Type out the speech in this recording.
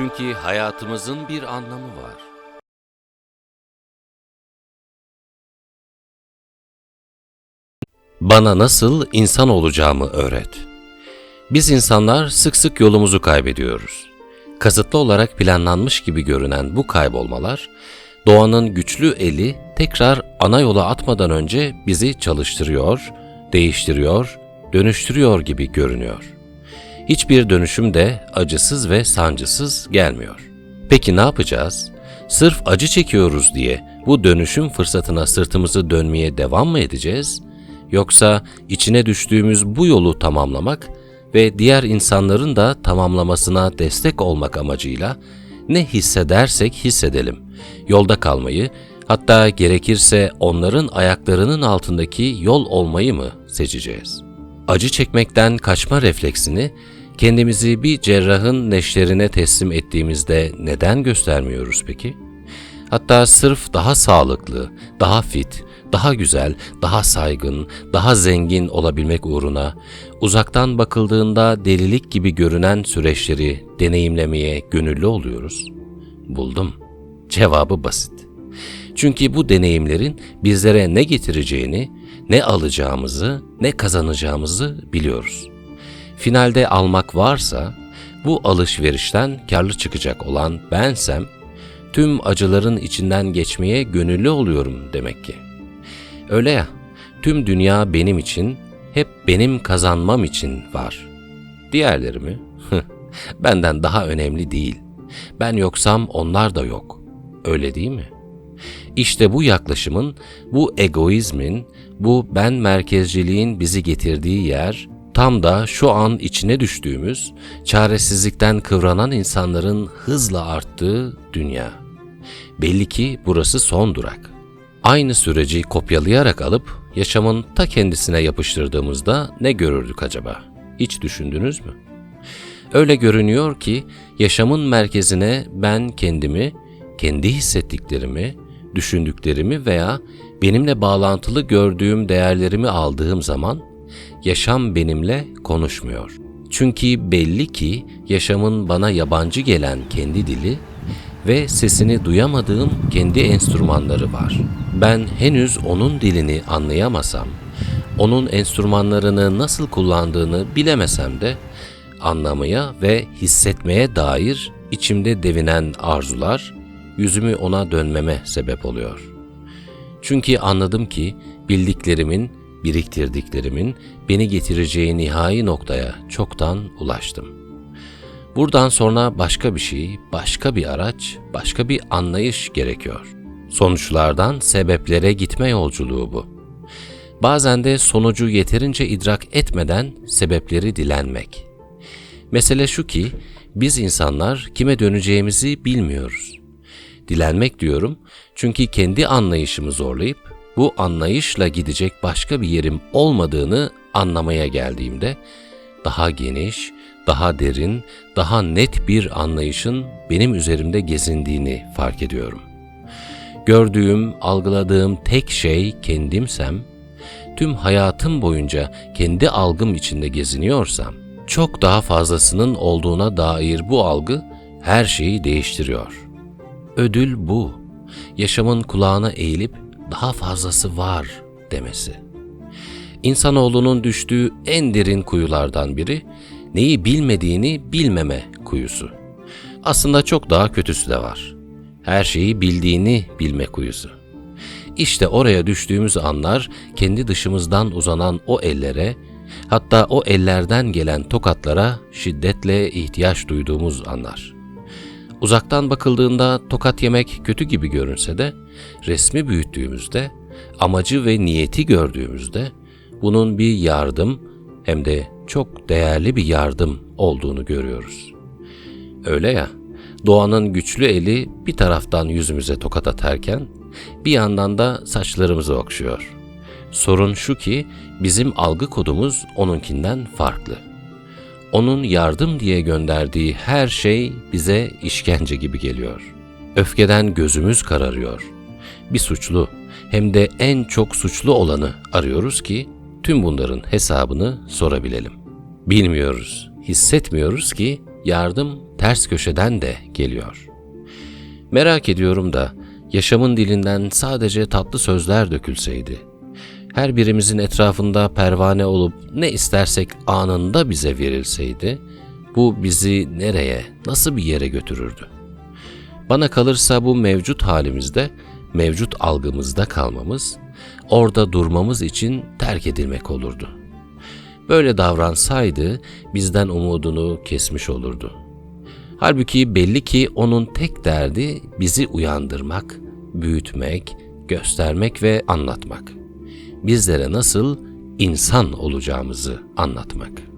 Çünkü hayatımızın bir anlamı var. Bana nasıl insan olacağımı öğret. Biz insanlar sık sık yolumuzu kaybediyoruz. Kasıtlı olarak planlanmış gibi görünen bu kaybolmalar, doğanın güçlü eli tekrar ana yola atmadan önce bizi çalıştırıyor, değiştiriyor, dönüştürüyor gibi görünüyor. Hiçbir dönüşüm de acısız ve sancısız gelmiyor. Peki ne yapacağız? Sırf acı çekiyoruz diye bu dönüşüm fırsatına sırtımızı dönmeye devam mı edeceğiz? Yoksa içine düştüğümüz bu yolu tamamlamak ve diğer insanların da tamamlamasına destek olmak amacıyla ne hissedersek hissedelim. Yolda kalmayı, hatta gerekirse onların ayaklarının altındaki yol olmayı mı seçeceğiz? Acı çekmekten kaçma refleksini kendimizi bir cerrahın neşterine teslim ettiğimizde neden göstermiyoruz peki? Hatta sırf daha sağlıklı, daha fit, daha güzel, daha saygın, daha zengin olabilmek uğruna uzaktan bakıldığında delilik gibi görünen süreçleri deneyimlemeye gönüllü oluyoruz. Buldum. Cevabı basit. Çünkü bu deneyimlerin bizlere ne getireceğini, ne alacağımızı, ne kazanacağımızı biliyoruz. Finalde almak varsa bu alışverişten karlı çıkacak olan bensem tüm acıların içinden geçmeye gönüllü oluyorum demek ki. Öyle ya, tüm dünya benim için, hep benim kazanmam için var. Diğerleri mi? Benden daha önemli değil. Ben yoksam onlar da yok. Öyle değil mi? İşte bu yaklaşımın, bu egoizmin, bu ben merkezciliğin bizi getirdiği yer, tam da şu an içine düştüğümüz, çaresizlikten kıvranan insanların hızla arttığı dünya. Belli ki burası son durak. Aynı süreci kopyalayarak alıp yaşamın ta kendisine yapıştırdığımızda ne görürdük acaba? Hiç düşündünüz mü? Öyle görünüyor ki yaşamın merkezine ben kendimi, kendi hissettiklerimi, düşündüklerimi veya benimle bağlantılı gördüğüm değerlerimi aldığım zaman yaşam benimle konuşmuyor. Çünkü belli ki yaşamın bana yabancı gelen kendi dili ve sesini duyamadığım kendi enstrümanları var. Ben henüz onun dilini anlayamasam, onun enstrümanlarını nasıl kullandığını bilemesem de anlamaya ve hissetmeye dair içimde devinen arzular yüzümü ona dönmeme sebep oluyor. Çünkü anladım ki bildiklerimin, biriktirdiklerimin beni getireceği nihai noktaya çoktan ulaştım. Buradan sonra başka bir şey, başka bir araç, başka bir anlayış gerekiyor. Sonuçlardan sebeplere gitme yolculuğu bu. Bazen de sonucu yeterince idrak etmeden sebepleri dilenmek. Mesele şu ki biz insanlar kime döneceğimizi bilmiyoruz. Dilenmek diyorum çünkü kendi anlayışımı zorlayıp bu anlayışla gidecek başka bir yerim olmadığını anlamaya geldiğimde daha geniş, daha derin, daha net bir anlayışın benim üzerimde gezindiğini fark ediyorum. Gördüğüm, algıladığım tek şey kendimsem, tüm hayatım boyunca kendi algım içinde geziniyorsam, çok daha fazlasının olduğuna dair bu algı her şeyi değiştiriyor. Ödül bu. Yaşamın kulağına eğilip daha fazlası var demesi. İnsanoğlunun düştüğü en derin kuyulardan biri neyi bilmediğini bilmeme kuyusu. Aslında çok daha kötüsü de var. Her şeyi bildiğini bilme kuyusu. İşte oraya düştüğümüz anlar kendi dışımızdan uzanan o ellere, hatta o ellerden gelen tokatlara şiddetle ihtiyaç duyduğumuz anlar. Uzaktan bakıldığında tokat yemek kötü gibi görünse de, resmi büyüttüğümüzde, amacı ve niyeti gördüğümüzde, bunun bir yardım hem de çok değerli bir yardım olduğunu görüyoruz. Öyle ya, doğanın güçlü eli bir taraftan yüzümüze tokat atarken, bir yandan da saçlarımızı okşuyor. Sorun şu ki bizim algı kodumuz onunkinden farklı. Onun yardım diye gönderdiği her şey bize işkence gibi geliyor. Öfkeden gözümüz kararıyor. Bir suçlu hem de en çok suçlu olanı arıyoruz ki tüm bunların hesabını sorabilelim. Bilmiyoruz, hissetmiyoruz ki yardım ters köşeden de geliyor. Merak ediyorum da yaşamın dilinden sadece tatlı sözler dökülseydi, her birimizin etrafında pervane olup ne istersek anında bize verilseydi, bu bizi nereye, nasıl bir yere götürürdü? Bana kalırsa bu mevcut halimizde, mevcut algımızda kalmamız, orada durmamız için terk edilmek olurdu. Böyle davransaydı bizden umudunu kesmiş olurdu. Halbuki belli ki onun tek derdi bizi uyandırmak, büyütmek, göstermek ve anlatmak. Bizlere nasıl insan olacağımızı anlatmak.